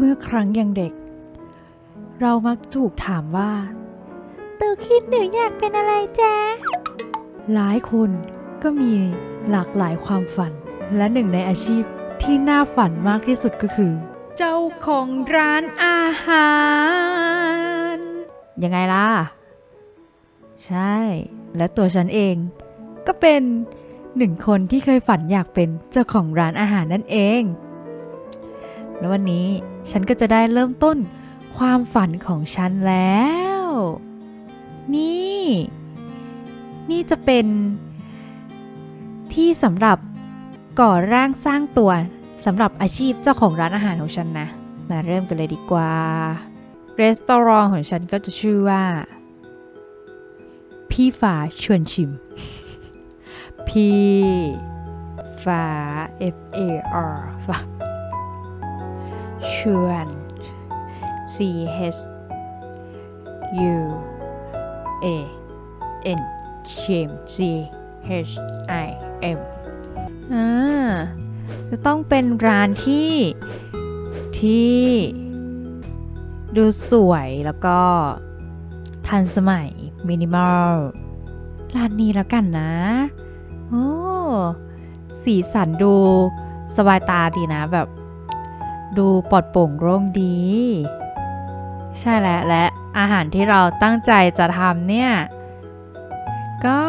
เมื่อครั้งยังเด็ก เรามักถูกถามว่าโตขึ้นหนูอยากเป็นอะไรจ๊ะ หลายคนก็มีหลากหลายความฝัน และหนึ่งในอาชีพที่น่าฝันมากที่สุดก็คือ เจ้าของร้านอาหาร ยังไงล่ะ ใช่ และตัวฉันเอง ก็เป็นหนึ่งคนที่เคยฝันอยากเป็นเจ้าของร้านอาหารนั่นเอง แล้ววันนี้ ฉันก็จะได้เริ่มต้นความฝันของฉันแล้ว นี่ นี่จะเป็น ที่สำหรับก่อร่างสร้างตัวสำหรับอาชีพเจ้าของร้านอาหารของฉันนะ มาเริ่มกันเลยดีกว่ารีสตอรองของฉันก็จะชื่อว่า พี่ฝาชวนชิม พี่ฝา F A R ฝา ชวน C H U A N ชิม C H I M อ่าจะต้องเป็นร้านที่ที่ดูสวยแล้วก็ทันสมัย มินิมอล ร้านนี้แล้วกันนะ โอ้ สีสันดูสบายตาดีนะแบบ ดูปลอดโปร่งโล่งดี ใช่แล้วและอาหารที่เราตั้งใจจะทำเนี่ย ก็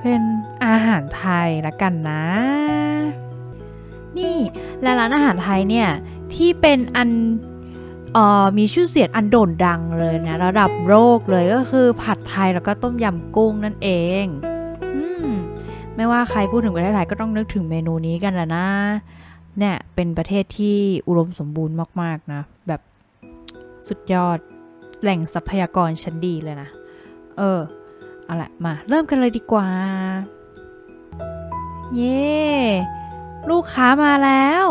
เป็นอาหารไทยละกันนะ นี่และร้านอาหารไทยเนี่ย ที่เป็นอันออมีชื่อเสียงอันโด่งดังเลยนะ ระดับโลกเลยก็คือผัดไทยแล้วก็ต้มยำกุ้งนั่นเองอมไม่ว่าใครพูดถึงประเทศไทยก็ต้องนึกถึงเมนูนี้กันแหละนะ เนี่ยเป็นประเทศที่อุดมสมบูรณ์มากๆนะ แบบสุดยอดแหล่งทรัพยากรชั้นดีเลยนะ เออเอาละมาเริ่มกันเลยดีกว่า เย้ลูกค้ามาแล้ว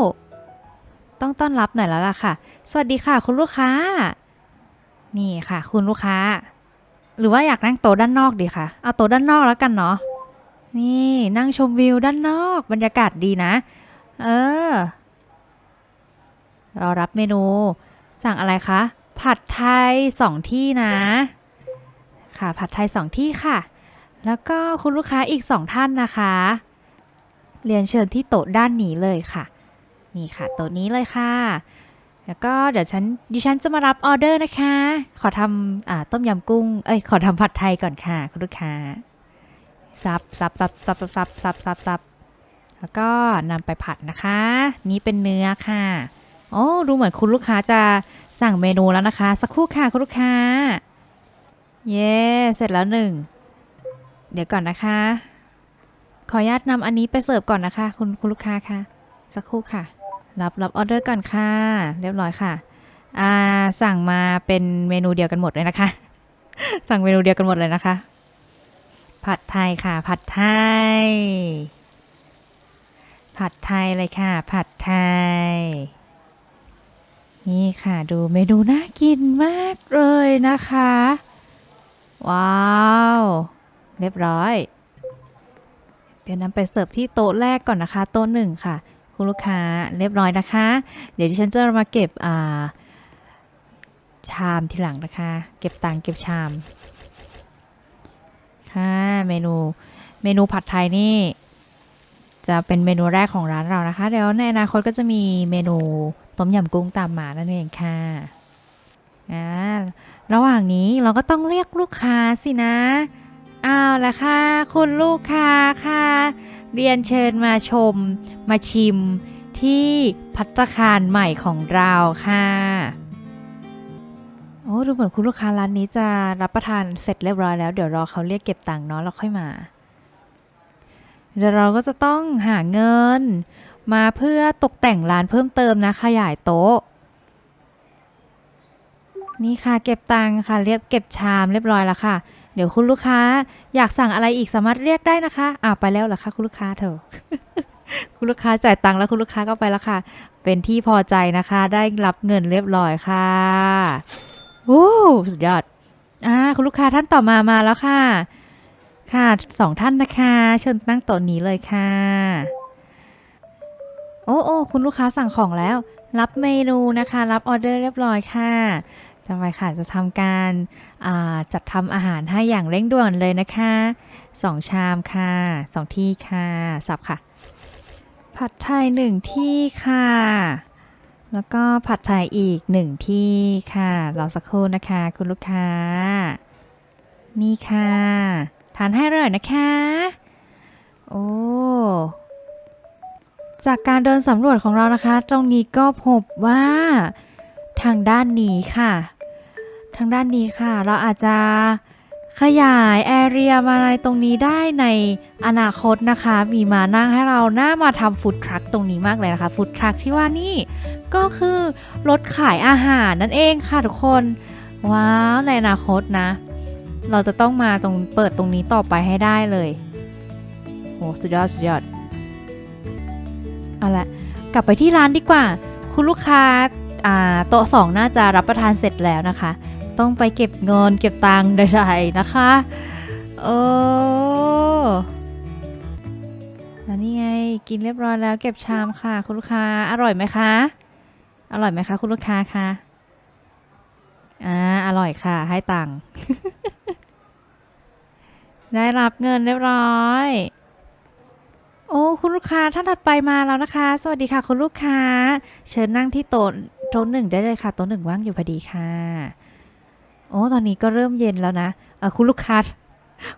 ต้องต้อนรับหน่อยแล้วล่ะค่ะ สวัสดีค่ะ คุณลูกค้า นี่ค่ะ คุณลูกค้า หรือว่าอยากนั่งโต๊ะด้านนอกดีคะเอาโต๊ะด้านนอกแล้วกันเนาะนี่นั่งชมวิวด้านนอกบรรยากาศดีนะ เออรอรับเมนู สั่งอะไรคะ ผัดไทยสองที่นะ ค่ะ ผัดไทยสองที่ค่ะ แล้วก็คุณลูกค้าอีกสองท่านนะคะ เรียนเชิญที่โต๊ะด้านนี้เลยค่ะ นี่ค่ะ โต๊ะนี้เลยค่ะ แล้วก็เดี๋ยวฉันดิฉันจะมารับออเดอร์นะคะ ขอทำอต้มยำกุ้ง เอ้ย ขอทำผัดไทยก่อนค่ะ คุณลูกค้าซับซับซับซับซับซับซับซับ แล้วก็นำไปผัดนะคะ นี่เป็นเนื้อค่ะ โอ้ดูเหมือนคุณลูกค้าจะสั่งเมนูแล้วนะคะ สักครู่ค่ะคุณลูกค้า เย้เสร็จแล้วหนึ่ง เดี๋ยวก่อนนะคะ ขออนุญาตนำอันนี้ไปเสิร์ฟก่อนนะคะ คุณคุณลูกค้าค่ะ สักครู่ค่ะ รับรับออเดอร์ก่อนค่ะ เรียบร้อยค่ะอ่าสั่งมาเป็นเมนูเดียวกันหมดเลยนะคะ สั่งเมนูเดียวกันหมดเลยนะคะ ผัดไทยค่ะ ผัดไทย ผัดไทยเลยค่ะ ผัดไทย นี่ค่ะดูเมนูน่ากินมากเลยนะคะ ว้าว เรียบร้อย เดี๋ยวนำไปเสิร์ฟที่โต๊ะแรกก่อนนะคะ โต๊ะหนึ่งค่ะ คุณลูกค้าเรียบร้อยนะคะ เดี๋ยวดิฉันจะมาเก็บอ่าชามทีหลังนะคะ เก็บตังเก็บชาม ค่ะเมนูเมนูผัดไทยนี่ จะเป็นเมนูแรกของร้านเรานะคะ เดี๋ยวในอนาคตก็จะมีเมนูต้มยำกุ้งตามมานั่นเองค่ะอ่าระหว่างนี้เราก็ต้องเรียกลูกค้าสินะเอาวละค่ะ คุณลูกค้าค่ะ เรียนเชิญมาชม มาชิมที่พัตตาคารใหม่ของเราค่ะโอ้ดูเหมือนคุณลูกค้าร้านนี้จะรับประทานเสร็จเรียบร้อยแล้ว เดี๋ยวรอเขาเรียกเก็บตังค์เนาะแล้วค่อยมา เดี๋ยวเราก็จะต้องหาเงิน มาเพื่อตกแต่งร้านเพิ่มเติมนะ ขยายโต๊ะ นี่ค่ะเก็บตังค่ะเรียบเก็บชามเรียบร้อยแล้วค่ะ เดี๋ยวคุณลูกค้าอยากสั่งอะไรอีกสามารถเรียกได้นะคะอ่าไปแล้วเหรอคะคุณลูกค้าเถอะคุณลูกค้าจ่ายตังค์แล้วคุณลูกค้าก็ไปแล้วค่ะ เป็นที่พอใจนะคะ ได้รับเงินเรียบร้อยค่ะโอ้สุดยอดอ่าคุณลูกค้าท่านต่อมามาแล้วค่ะ ค่ะสองท่านนะคะเชิญนั่งโต๊ะนี้เลยค่ะ โอ้โอ้คุณลูกค้าสั่งของแล้ว รับเมนูนะคะ รับออเดอร์เรียบร้อยค่ะจะไปค่ะจะทำการาจัดทำอาหารให้อย่างเร่งด่วนเลยนะคะสองชามค่ะสองที่ค่ะ สับค่ะ ผัดไทยหนึ่งที่ค่ะ แล้วก็ผัดไทยอีกหนึ่งที่ค่ะรอสักครู่นะคะ คุณลูกค้า นี่ค่ะ ทานให้อร่อยนะคะ โอ้จากการเดินสำรวจของเรานะคะ ตรงนี้ก็พบว่าทางด้านนี้ค่ะ ทางด้านนี้ค่ะ เราอาจจะขยายแอเรียมาในตรงนี้ได้ในอนาคตนะคะ มีมานั่งให้เราหน้ามาทำฟู้ดทรัคตรงนี้มากเลยนะคะฟู้ดทรัคที่ว่านี่ก็คือรถขายอาหารนั่นเองค่ะทุกคน ว้าวในอนาคตนะ เราจะต้องมาตรงเปิดตรงนี้ต่อไปให้ได้เลยโหสุดยอดสุดยอดเอาละกลับไปที่ร้านดีกว่า คุณลูกค้าอ่าโต๊ะสองน่าจะรับประทานเสร็จแล้วนะคะ ต้องไปเก็บเงินเก็บตังค์ใดๆนะคะโอ้อันนี้ไงกินเรียบร้อยแล้วเก็บชามค่ะ คุณลูกค้าอร่อยไหมคะ อร่อยไหมคะ คุณลูกค้าคะอ่าอร่อยค่ะให้ตังค์ ได้รับเงินเรียบร้อย โอ้คุณลูกค้าท่านถัดไปมาแล้วนะคะ สวัสดีค่ะคุณลูกค้า เชิญนั่งที่โต๊ะโต๊ะหนึ่งได้เลยค่ะโต๊ะหนึ่งว่างอยู่พอดีค่ะ โอ้ตอนนี้ก็เริ่มเย็นแล้วนะเออคุณลูกค้า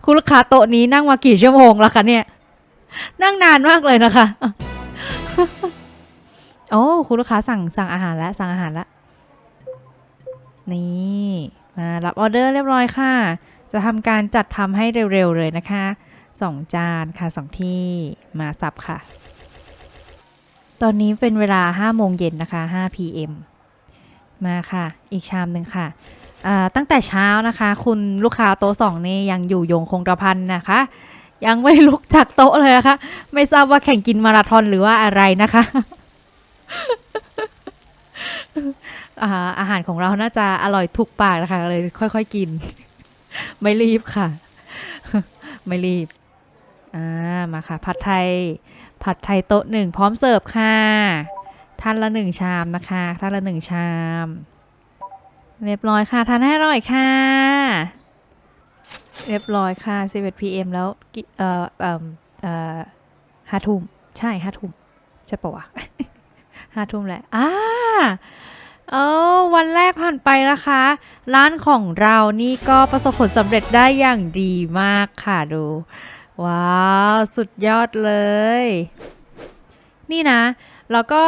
คุณลูกค้าโต๊ะนี้นั่งมากี่ชั่วโมงแล้วคะเนี่ย นั่งนานมากเลยนะคะ โอ้คุณลูกค้าสั่งสั่งอาหารแล้วสั่งอาหารแล้วนี่มารับออเดอร์เรียบร้อยค่ะ จะทำการจัดทำให้เร็วๆเลยนะคะสองจานค่ะสองที่มาสับค่ะ ตอนนี้เป็นเวลา 5 โมงเย็นนะคะ 5 pm มาค่ะ อีกชามหนึ่งค่ะ ตั้งแต่เช้านะคะ คุณลูกค้าโต๊ะสองนี่ยังอยู่ยงคงกระพันนะคะ ยังไม่ลุกจากโต๊ะเลยนะคะ ไม่ทราบว่าแข่งกินมาราธอนหรือว่าอะไรนะคะอ่าอาหารของเราน่าจะอร่อยถูกปากนะคะเลยค่อยๆกิน ไม่รีบค่ะ ไม่รีบ อ่า มาค่ะ ผัดไทย ผัดไทยโต๊ะหนึ่งพร้อมเสิร์ฟค่ะ ท่านละหนึ่งชามนะคะ ท่านละหนึ่งชาม เรียบร้อยค่ะ ทานให้อร่อยค่ะ เรียบร้อยค่ะ 11 pm แล้ว เอ่อ เอ่อเอ่อห้าทุ่ม ใช่ห้าทุ่ม ใช่ปะวะห้าทุ่มแหละ อ่า เออวันแรกผ่านไปนะคะ ร้านของเรานี่ก็ประสบผลสำเร็จได้อย่างดีมากค่ะดู ว้าว สุดยอดเลย นี่นะ แล้วก็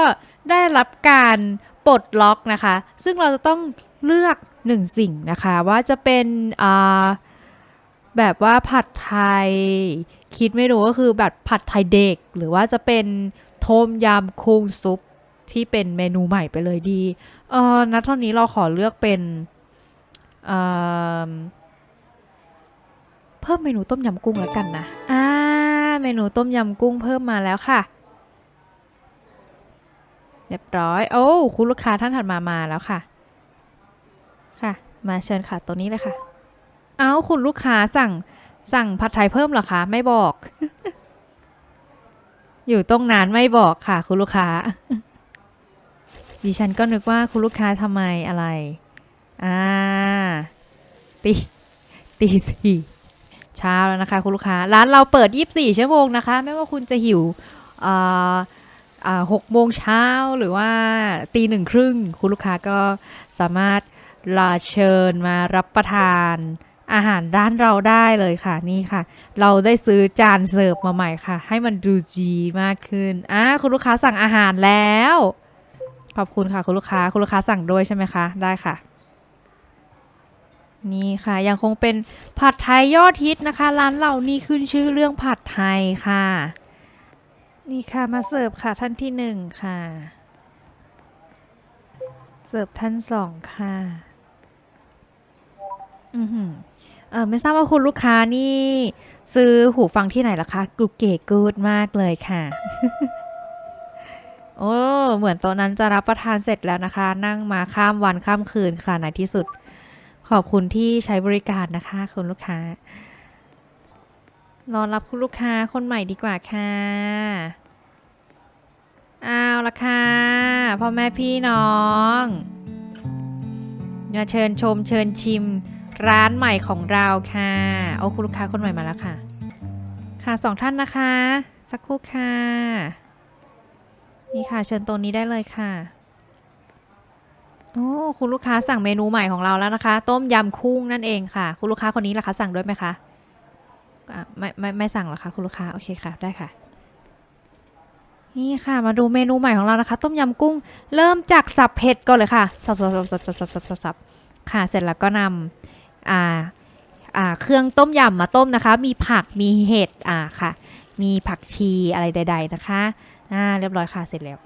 ได้รับการปลดล็อกนะคะ ซึ่งเราจะต้องเลือกหนึ่งสิ่งนะคะ ว่าจะเป็นแบบว่าผัดไทย คิดไม่รู้ก็คือแบบผัดไทยเด็ก หรือว่าจะเป็นโทมยำคุงซุป ที่เป็นเมนูใหม่ไปเลยดี เออณเท่านี้เราขอเลือกเป็นเอ่อเพิ่มเมนูต้มยำกุ้งแล้วกันนะ อ่า เมนูต้มยำกุ้งเพิ่มมาแล้วค่ะ เรียบร้อย โอ้ คุณลูกค้าท่านถัดมามาแล้วค่ะ ค่ะ มาเชิญค่ะ ตัวนี้เลยค่ะ เอ้าคุณลูกค้าสั่งสั่งผัดไทยเพิ่มเหรอคะ ไม่บอก อยู่ตรงนั้นไม่บอกค่ะ คุณลูกค้า ดิฉันก็นึกว่าคุณลูกค้าทำไมอะไร อ่า ตีตีสี่เช้าแล้วนะคะ คุณลูกค้า ร้านเราเปิด 24 ชั่วโมงนะคะ ไม่ว่าคุณจะหิวอ่าอ่าหกโมงเช้าหรือว่าตีหนึ่งครึ่ง คุณลูกค้าก็สามารถลาเชิญมารับประทานอาหารร้านเราได้เลยค่ะนี่ค่ะ เราได้ซื้อจานเสิร์ฟมาใหม่ค่ะ ให้มันดูจีมากขึ้นอ่าคุณลูกค้าสั่งอาหารแล้ว ขอบคุณค่ะคุณลูกค้าคุณลูกค้าสั่งด้วยใช่ไหมคะ ได้ค่ะ นี่ค่ะยังคงเป็นผัดไทยยอดฮิตนะคะ ร้านเรานี่ขึ้นชื่อเรื่องผัดไทยค่ะ นี่ค่ะมาเสิร์ฟค่ะท่านที่หนึ่งค่ะ เสิร์ฟท่านสองค่ะอือหือเออไม่ทราบว่าคุณลูกค้านี่ ซื้อหูฟังที่ไหนล่ะคะกูเก๋กูดมากเลยค่ะ โอ้เหมือนโต๊ะนั้นจะรับประทานเสร็จแล้วนะคะ นั่งมาข้ามวันข้ามคืนค่ะในที่สุด ขอบคุณที่ใช้บริการนะคะคุณลูกค้ารอรับคุณลูกค้าคนใหม่ดีกว่าค่ะเอาละค่ะพ่อแม่พี่น้องมาเชิญชมเชิญชิมร้านใหม่ของเราค่ะ โอ้คุณลูกค้าคนใหม่มาแล้วค่ะ ค่ะสองท่านนะคะ สักครู่ค่ะ นี่ค่ะ เชิญตรงนี้ได้เลยค่ะ โอ้คุณลูกค้าสั่งเมนูใหม่ของเราแล้วนะคะ ต้มยำกุ้งนั่นเองค่ะ คุณลูกค้าคนนี้ล่ะคะสั่งด้วยไหมคะะไม่ไม่ไม่สั่งหรอคะคุณลูกค้าโอเคค่ะได้ค่ะ นี่ค่ะมาดูเมนูใหม่ของเรานะคะ ต้มยำกุ้ง เริ่มจากสับเผ็ดก่อนเลยค่ะสับสับสับสับสับสับสับสับค่ะเสร็จแล้วก็นำอ่าอ่าเครื่องต้มยำมาต้มนะคะ มีผักมีเห็ดอ่าค่ะ มีผักชีอะไรใด ๆ นะคะ อ่า เรียบร้อยค่ะเสร็จแล้ว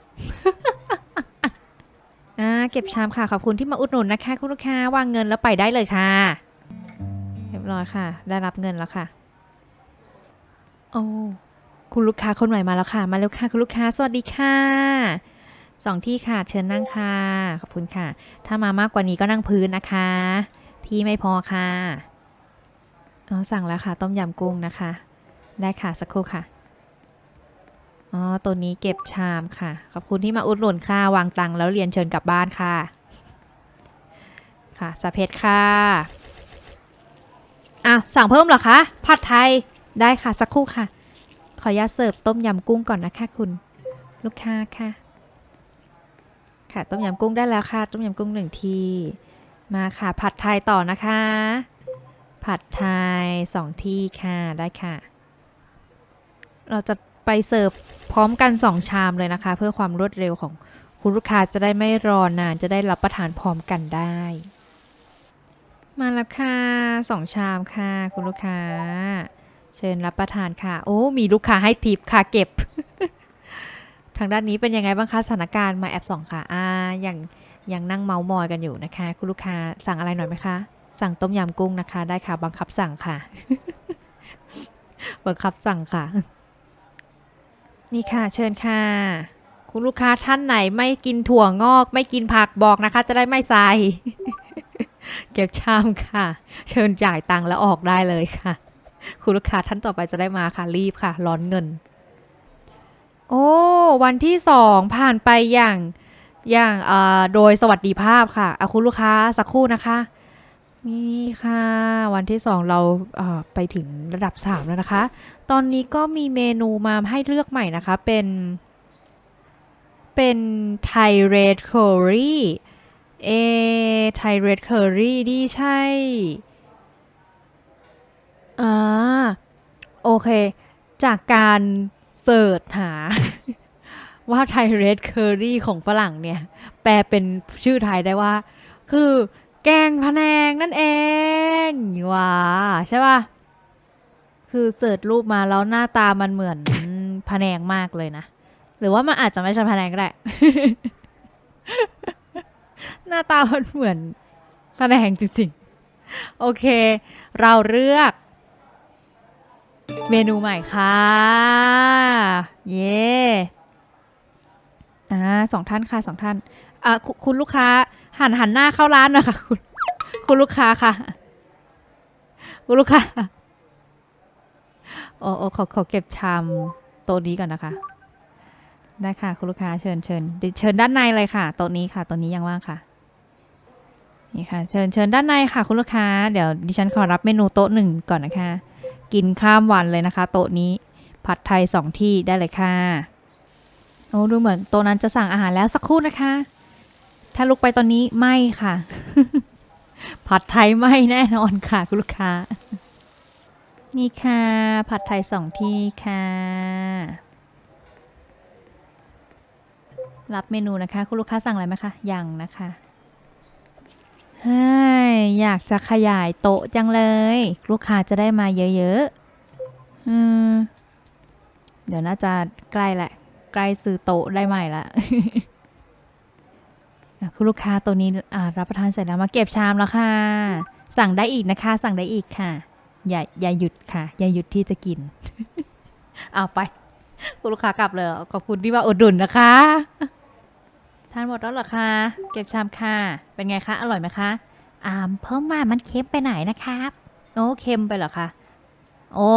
อ่าเก็บชามค่ะ ขอบคุณที่มาอุดหนุนนะคะ คุณลูกค้าวางเงินแล้วไปได้เลยค่ะ เรียบร้อยค่ะ ได้รับเงินแล้วค่ะ โอ้คุณลูกค้าคนใหม่มาแล้วค่ะ มาแล้วค่ะ คุณลูกค้าสวัสดีค่ะสองที่ค่ะ เชิญนั่งค่ะ ขอบคุณค่ะ ถ้ามามากกว่านี้ก็นั่งพื้นนะคะ ที่ไม่พอค่ะอ๋อสั่งแล้วค่ะ ต้มยำกุ้งนะคะ ได้ค่ะ สักครู่ค่ะ อ๋อ ตัวนี้เก็บชามค่ะ ขอบคุณที่มาอุดหนุนค่ะ วางตังแล้วเรียนเชิญกลับบ้านค่ะ ค่ะสะเพชค่ะอ้าวสั่งเพิ่มเหรอคะ ผัดไทย ได้ค่ะ สักครู่ค่ะ ขออนุญาตเสิร์ฟต้มยำกุ้งก่อนนะคะคุณ ลูกค้าค่ะ ค่ะ ต้มยำกุ้งได้แล้วค่ะ ต้มยำกุ้งหนึ่งที มาค่ะ ผัดไทยต่อนะคะ ผัดไทยสองที่ค่ะ ได้ค่ะ เราจะไปเสิร์ฟพร้อมกันสองชามเลยนะคะ เพื่อความรวดเร็วของคุณลูกค้าจะได้ไม่รอนานจะได้รับประทานพร้อมกันได้ มาแล้วค่ะสองชามค่ะ คุณลูกค้า เชิญรับประทานค่ะ โอ้ มีลูกค้าให้ทิปค่ะเก็บ ทางด้านนี้เป็นยังไงบ้างคะสถานการณ์มาแอบส่องค่ะอ่าอยังยังนั่งเมาส์มอยกันอยู่นะคะ คุณลูกค้าสั่งอะไรหน่อยไหมคะ สั่งต้มยำกุ้งนะคะ ได้ค่ะ บังคับสั่งค่ะ บังคับสั่งค่ะ นี่ค่ะเชิญค่ะ คุณลูกค้าท่านไหนไม่กินถั่วงอก ไม่กินผักบอกนะคะ จะได้ไม่ใส่เก็บชามค่ะ เชิญจ่ายตังค์แล้วออกได้เลยค่ะ คุณลูกค้าท่านต่อไปจะได้มาค่ะรีบค่ะ ร้อนเงิน โอ้วันที่สองผ่านไปอย่างอย่างเอ่อโดยสวัสดิภาพค่ะอะคุณลูกค้าสักครู่นะคะ นี่ค่ะ วันที่สองเราเไปถึงระดับสามแล้วนะคะ ตอนนี้ก็มีเมนูมาให้เลือกใหม่นะคะ เป็น เป็นไทยเรดเคอรี่เอไทยเรดเคอรี่นี่ใช่อ่าโอเค จากการเสิร์ชหาว่าไทยเรดเคอรี่ของฝรั่งเนี่ย แปลเป็นชื่อไทยได้ว่า คือ แกงพะแนงนั่นเองว้าใช่ป่ะ คือเสิร์ชรูปมาแล้วหน้าตามันเหมือนพะแนงมากเลยนะ หรือว่ามันอาจจะไม่ใช่พะแนงก็ได้ หน้าตามันเหมือนพะแนงจริงๆ โอเค เราเลือก เมนูใหม่ค่ะ เย่อ่าสองท่านค่ะสองท่านอะคุคุณลูกค้า หันหันหน้าเข้าร้านหนะคะ คุณคุณลูกค้าค่ะ คุณลูกค้าโอ้โอ้ขอขอเก็บชามโต๊ะนี้ก่อนนะคะ ได้ค่ะ คุณลูกค้าเชิญเชิญเดี๋ยวเชิญด้านในเลยค่ะโต๊ะนี้ค่ะโต๊ะนี้ยังว่างค่ะนี่ค่ะเชิญเชิญด้านในค่ะ คุณลูกค้า เดี๋ยวดิฉันขอรับเมนูโต๊ะหนึ่งก่อนนะคะ กินข้ามวันเลยนะคะ โต๊ะนี้ผัดไทยสองที่ได้เลยค่ะโอ้ดูเหมือนโต๊ะนั้นจะสั่งอาหารแล้วสักครู่นะคะ ถ้าลุกไปตอนนี้ไม่ค่ะ ผัดไทยไม่แน่นอนค่ะ คุณลูกค้า นี่ค่ะ ผัดไทยสองที่ค่ะ รับเมนูนะคะ คุณลูกค้าสั่งอะไรไหมคะ ยังนะคะเฮ้ยอยากจะขยายโต๊ะจังเลย ลูกค้าจะได้มาเยอะๆอืมเดี๋ยวน่าจะใกล้แหละ ใกล้ซื้อโต๊ะได้ใหม่ละอะ คุณลูกค้าตัวนี้รับประทานเสร็จแล้วมาเก็บชามแล้วค่ะ สั่งได้อีกนะคะ สั่งได้อีกค่ะ อย่าอย่าหยุดค่ะ อย่าหยุดที่จะกิน เอาไป คุณลูกค้ากลับเลยขอบคุณที่มาอุดหนุนนะคะ ทานหมดแล้วเหรอคะ เก็บชามค่ะ เป็นไงคะ อร่อยไหมคะ อ่าเพิ่มมามันเค็มไปไหนนะครับ โอ้เค็มไปเหรอคะ โอ้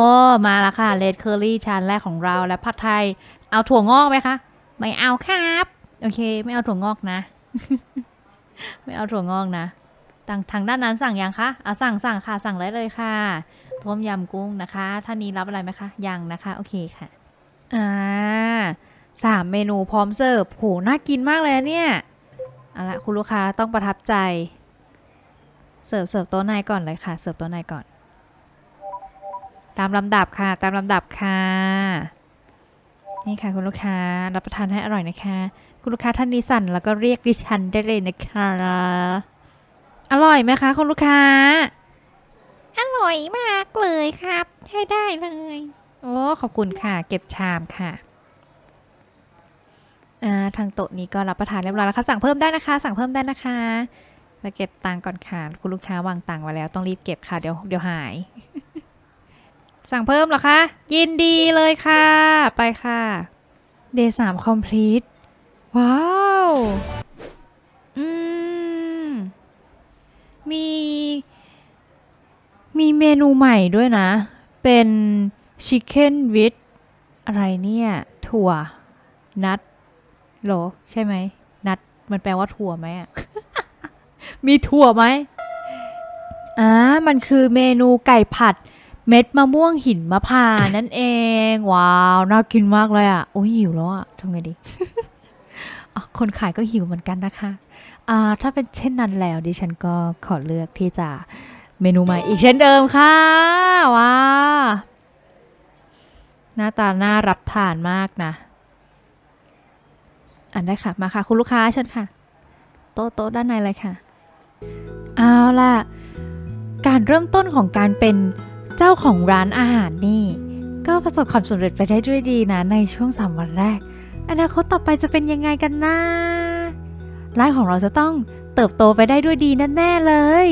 มาแล้วค่ะเลดเคอรี่ชานแรกของเราและผัดไทย เอาถั่วงอกไหมคะ ไม่เอาครับ โอเค ไม่เอาถั่วงอกนะ ไม่เอาถั่วงอกนะทางทางด้านนั้นสั่งยังคะอะสั่งสั่งค่ะ สั่งได้เลยค่ะ ต้มยำกุ้งนะคะ ท่านนี้รับอะไรไหมคะ ยังนะคะ โอเคค่ะ อ่าสามเมนูพร้อมเสิร์ฟ โห น่ากินมากเลยเนี่ย เอาละคุณลูกค้าต้องประทับใจ เสิร์ฟเสิร์ฟโต๊ะนายก่อนเลยค่ะ เสิร์ฟโต๊ะนายก่อน ตามลำดับค่ะ ตามลำดับค่ะ นี่ค่ะคุณลูกค้า รับประทานให้อร่อยนะคะ คุณลูกค้าท่านนี้สั่นแล้วก็เรียกดิฉันได้เลยนะคะ อร่อยไหมคะคุณลูกค้า อร่อยมากเลยครับ ใช้ได้เลย โอ้ขอบคุณค่ะ เก็บชามค่ะอ่าทางโต๊ะนี้ก็รับประทานเรียบร้อยแล้วค่ะสั่งเพิ่มได้นะคะ สั่งเพิ่มได้นะคะไปเก็บตังค์ก่อนค่ะคุณลูกค้าวางตังค์ไว้แล้วต้องรีบเก็บค่ะเดี๋ยวเดี๋ยวหาย สั่งเพิ่มเหรอคะ ยินดีเลยค่ะ ไปค่ะ day สาม complete ว้าว อืม มี มีเมนูใหม่ด้วยนะ เป็น chicken with อะไรเนี่ย ถั่ว นัดหรอ ใช่ไหม นัด มันแปลว่าถั่วไหมอะมีถั่วไหมอ่ามันคือเมนูไก่ผัดเม็ดมะม่วงหินมะพร้าวนั่นเอง ว้าว น่ากินมากเลยอะ โอ้ยหิวแล้วอะทำไงดี คนขายก็หิวเหมือนกันนะคะถ้าเป็นเช่นนั้นแล้วดิฉันก็ขอเลือกที่จะเมนูใหม่อีกเช่นเดิมค่ะว้าหน้าตาน่ารับทานมากนะ อันได้ค่ะ มาค่ะ คุณลูกค้าเชิญค่ะ โต๊ะโต๊ะด้านในเลยค่ะ เอาล่ะ การเริ่มต้นของการเป็นเจ้าของร้านอาหารนี่ ก็ประสบความสำเร็จไปได้ด้วยดีนะ ในช่วงสามวันแรก อนาคตต่อไปจะเป็นยังไงกันนะร้านของเราจะต้องเติบโตไปได้ด้วยดีแน่ๆเลย